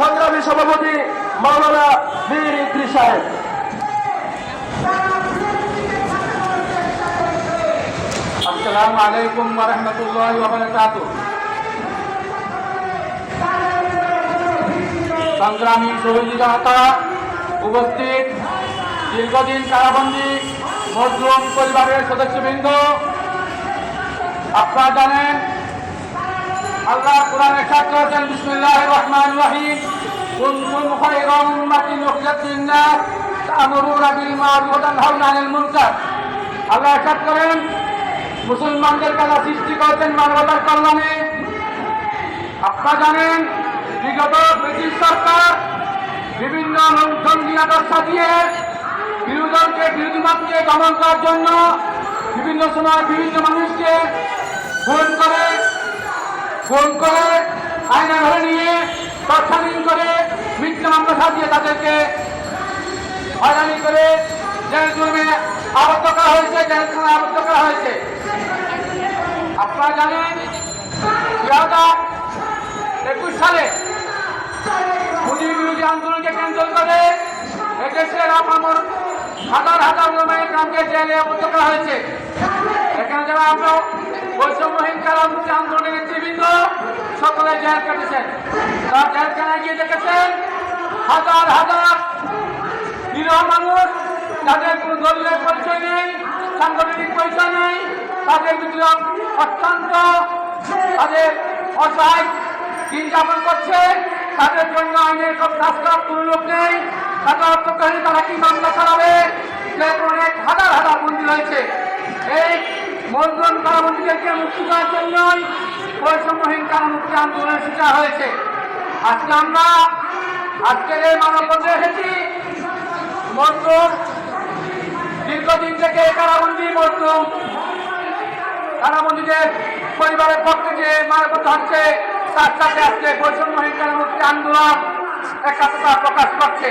সংগ্রামী সভাপতি মাওলানা মীর ইদ্রিস সাহেব। আসসালামু আলাইকুম রাহমাতুল্লাহি ওয়া বারাকাতুহু সংগ্রামী জনতা উপস্থিত দীর্ঘদিন কারাবন্দী মজলুম পরিবারের সদস্যবৃন্দ, আপনারা জানেন আল্লাহ কোরআনে সাত করেছেন বিসমিল্লাহ রহমান রহিম। কুনতুম খায়রা উম্মাতিন উখরিজাত লিন-নাস আল্লাহ সাত করেন, মুসলমানদের কাছে সৃষ্টি করেছেন মানবতার কল্যাণে। আপনারা জানেন, বিগত ব্রিটিশ সরকার বিভিন্ন জঙ্গি আদর্শ দিয়ে বিরোধীকে বিরোধী মতকে দমন করার জন্য বিভিন্ন সময় বিভিন্ন মানুষকে ফোন করে ফোন করে আয়না ধরে নিয়ে তৎসালীন করে মিথ্যা মামলা সাজিয়ে তাদেরকে হয়রানি করে জেল জুলমে আবদ্ধ করা হয়েছে, জেলখানায় আবদ্ধ করা হয়েছে। আপনারা জানেন, দুই হাজার একুশ সালে মোদী বিরোধী আন্দোলনকে কেন্দ্র করে এদেশের আপামর হাজার হাজার লোমের গ্রামকে জেলে আবদ্ধ করা হয়েছে। এখানে যারা আমরা বৈষম্যহীন কারা মুক্তি আন্দোলনের নেতৃবৃন্দ সকলে জেল কেটেছেন। তারা জেলখানায় গিয়ে দেখেছেন হাজার হাজার নিরহ মানুষ যাদের কোনো দলীয় পরিচয় নেই, সাংগঠনিক পরিচয় নেই, তাদের ভিতরে অত্যন্ত তাদের অসহায় দিন যাপন করছে, তাদের জন্য আইনের সব রাস্তার কোনো লোক নেই, তাদের অর্থকারী তারা কি মামলা চালাবে? অনেক হাজার হাজার বন্দী রয়েছে। এই মজলুম কারাবন্দীদেরকে মুক্তি দেওয়ার জন্যই বৈষম্যহীন কারামুক্তি আন্দোলনের শিকার হয়েছে। আজকে আমরা আজকের এই মানববন্ধে এসেছি মজলুম দীর্ঘদিন থেকে কারাবন্দি মজলুম কারাবন্দীদের পরিবারের পক্ষে যে মানববন্ধ হচ্ছে, তার সাথে আজকে বৈষম্যহীন কারামুক্তি আন্দোলন একাত্মতা প্রকাশ করছে।